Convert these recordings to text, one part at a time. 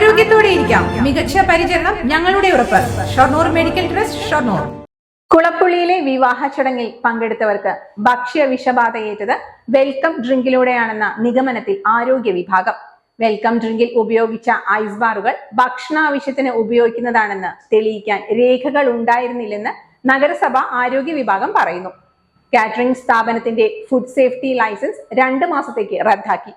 ആരോഗ്യത്തോടെ ഇരിക്കാം മികച്ച പരിചരണം ഞങ്ങളുടെ ഉറപ്പ്. Shoranur medical trust Shoranur. കുളപ്പുള്ളിയിലെ വിവാഹ ചടങ്ങിൽ പങ്കെടുത്തവർക്ക് ഭക്ഷ്യ വിഷബാധയേറ്റത് വെൽക്കം ഡ്രിങ്കിലൂടെയാണെന്ന നിഗമനത്തിൽ ആരോഗ്യ വിഭാഗം. വെൽക്കം ഡ്രിങ്കിൽ ഉപയോഗിച്ച ഐസ് ബാറുകൾ ഭക്ഷണാവശ്യത്തിന് ഉപയോഗിക്കുന്നതാണെന്ന് തെളിയിക്കാൻ രേഖകൾ ഉണ്ടായിരുന്നില്ലെന്ന് നഗരസഭ ആരോഗ്യ വിഭാഗം പറയുന്നു. കാറ്ററിംഗ് സ്ഥാപനത്തിന്റെ ഫുഡ് സേഫ്റ്റി ലൈസൻസ് രണ്ട് മാസത്തേക്ക് റദ്ദാക്കി.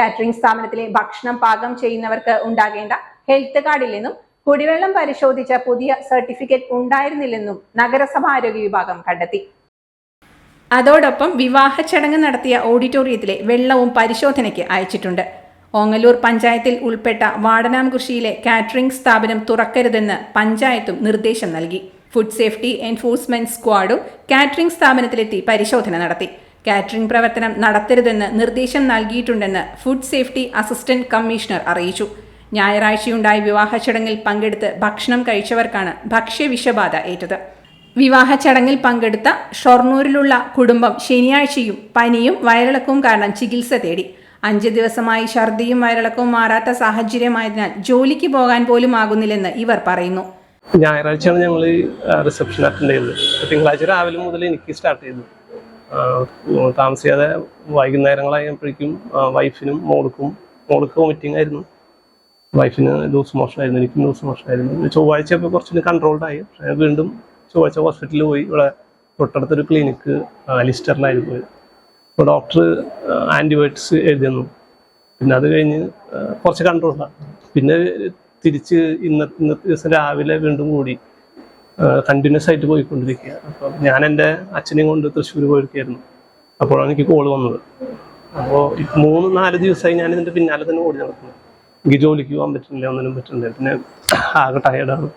കാറ്ററിംഗ് സ്ഥാപനത്തിലെ ഭക്ഷണം പാകം ചെയ്യുന്നവർക്ക് ഉണ്ടാകേണ്ട ഹെൽത്ത് കാർഡിൽ നിന്നും കുടിവെള്ളം പരിശോധിച്ച പുതിയ സർട്ടിഫിക്കറ്റ് ഉണ്ടായിരുന്നില്ലെന്നും നഗരസഭ ആരോഗ്യ വിഭാഗം കണ്ടെത്തി. അതോടൊപ്പം വിവാഹ ചടങ്ങ് നടത്തിയ ഓഡിറ്റോറിയത്തിലെ വെള്ളവും പരിശോധനയ്ക്ക് അയച്ചിട്ടുണ്ട്. ഓങ്ങല്ലൂർ പഞ്ചായത്തിൽ ഉൾപ്പെട്ട വാടനാംകുഷിയിലെ കാറ്ററിംഗ് സ്ഥാപനം തുറക്കരുതെന്ന് പഞ്ചായത്തും നിർദ്ദേശം നൽകി. ഫുഡ് സേഫ്റ്റി എൻഫോഴ്സ്മെന്റ് സ്ക്വാഡും കാറ്ററിംഗ് സ്ഥാപനത്തിലെത്തി പരിശോധന നടത്തി. കാറ്ററിംഗ് പ്രവർത്തനം നടത്തരുതെന്ന് നിർദ്ദേശം നൽകിയിട്ടുണ്ടെന്ന് ഫുഡ് സേഫ്റ്റി അസിസ്റ്റന്റ് കമ്മീഷണർ അറിയിച്ചു. ഞായറാഴ്ചയുണ്ടായ വിവാഹ ചടങ്ങിൽ പങ്കെടുത്ത് ഭക്ഷണം കഴിച്ചവർക്കാണ് ഭക്ഷ്യവിഷബാധ ഏറ്റത്. വിവാഹ ചടങ്ങിൽ പങ്കെടുത്ത ഷൊർണൂരിലുള്ള കുടുംബം ശനിയാഴ്ചയും പനിയും വയറിളക്കവും കാരണം ചികിത്സ തേടി. അഞ്ച് ദിവസമായി ഛർദിയും വയറിളക്കവും മാറാത്ത സാഹചര്യമായതിനാൽ ജോലിക്ക് പോകാൻ പോലും ആകുന്നില്ലെന്ന് ഇവർ പറയുന്നു. ഞായറാഴ്ചയാണ് ഞങ്ങൾ റിസപ്ഷൻ അറ്റൻഡ് ചെയ്തത് തിങ്കളാഴ്ച രാവിലെ മുതൽ എനിക്ക് സ്റ്റാർട്ട് ചെയ്തു താമസിയാതെ വൈകുന്നേരങ്ങളായപ്പോഴേക്കും വൈഫിനും മോൾക്കും മോൾക്ക് വോമിറ്റിംഗ് ആയിരുന്നു. വൈഫിന് ലൂസ് മോഷൻ ആയിരുന്നു എനിക്കും ലൂസ് പിന്നെ ചൊവ്വാഴ്ച ഇപ്പോൾ കുറച്ചും കൺട്രോൾഡ് ആയി. പക്ഷേ വീണ്ടും ചൊവ്വാഴ്ച ഹോസ്പിറ്റലിൽ പോയി. ഇവിടെ തൊട്ടടുത്തൊരു ക്ലിനിക്ക് ലിസ്റ്ററിലായിരുന്നു. പോയത് അപ്പോൾ ഡോക്ടർ ആന്റിബയോട്ടിക്സ് എഴുതി തന്നു. പിന്നെ അത് കഴിഞ്ഞ് കുറച്ച് കൺട്രോളാണ് പിന്നെ തിരിച്ച് ഇന്ന ഇന്നത്തെ ദിവസം രാവിലെ വീണ്ടും കൂടി. കണ്ടിന്യൂസ് ആയിട്ട് പോയിക്കൊണ്ടിരിക്കുകയാണ്. അപ്പം ഞാൻ എന്റെ അച്ഛനെയും കൊണ്ട് തൃശ്ശൂർ പോയിരിക്കുകയായിരുന്നു. അപ്പോഴാണ് എനിക്ക് കോൾ വന്നത്. അപ്പോൾ മൂന്ന് നാല് ദിവസമായി ഞാൻ ഇതിന്റെ പിന്നാലെ തന്നെ ഓടി നടക്കുന്നത് എനിക്ക് ജോലിക്ക് പോകാൻ പറ്റുന്നില്ല ഒന്നിനും പറ്റുന്നില്ല പിന്നെ ആകെ ടയർഡാണ്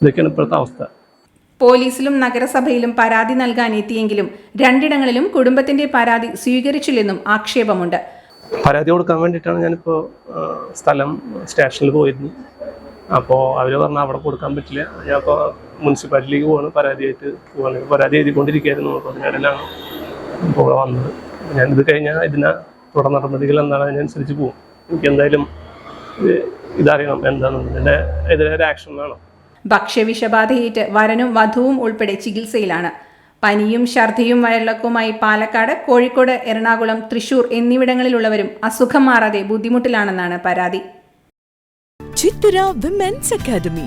ഇതൊക്കെയാണ് ഇപ്പോഴത്തെ അവസ്ഥ. പോലീസിലും നഗരസഭയിലും പരാതി നൽകാൻ എത്തിയെങ്കിലും രണ്ടിടങ്ങളിലും കുടുംബത്തിന്റെ പരാതി സ്വീകരിച്ചില്ലെന്നും ആക്ഷേപമുണ്ട്. പരാതി കൊടുക്കാൻ വേണ്ടിയിട്ടാണ് ഞാനിപ്പോൾ സ്ഥലം സ്റ്റേഷനിൽ പോയിരുന്നു. അപ്പോൾ അവർ പറഞ്ഞു അവിടെ കൊടുക്കാൻ പറ്റില്ല. ഞാൻ അപ്പോൾ മുനിസിപ്പാലിറ്റിയിലേക്ക് പോവാണ്. പരാതിയായിട്ട് പോവാണ്. പരാതി എഴുതിക്കൊണ്ടിരിക്കുകയായിരുന്നു. അപ്പോൾ അതിനിടയിലാണ് ഇപ്പോൾ ഇവിടെ വന്നത്. ഞാനിത് കഴിഞ്ഞാൽ ഇതിനെ തുടർ നടപടികൾ എന്താണ് അതിനനുസരിച്ച് പോകും. എനിക്ക് എന്തായാലും ഇത് ഇതറിയണം എന്താണെന്ന് ഇതിന്റെ എതിരെ ഒരു ആക്ഷൻ വേണം. ഭക്ഷ്യവിഷബാധയേറ്റ് വരനും വധുവും ഉൾപ്പെടെ ചികിത്സയിലാണ്. പനിയും ഛർദിയും വയറിളക്കവുമായി പാലക്കാട് കോഴിക്കോട് എറണാകുളം തൃശൂർ എന്നിവിടങ്ങളിലുള്ളവരും അസുഖം മാറാതെ ബുദ്ധിമുട്ടിലാണെന്നാണ് പരാതി. Chithara women's academy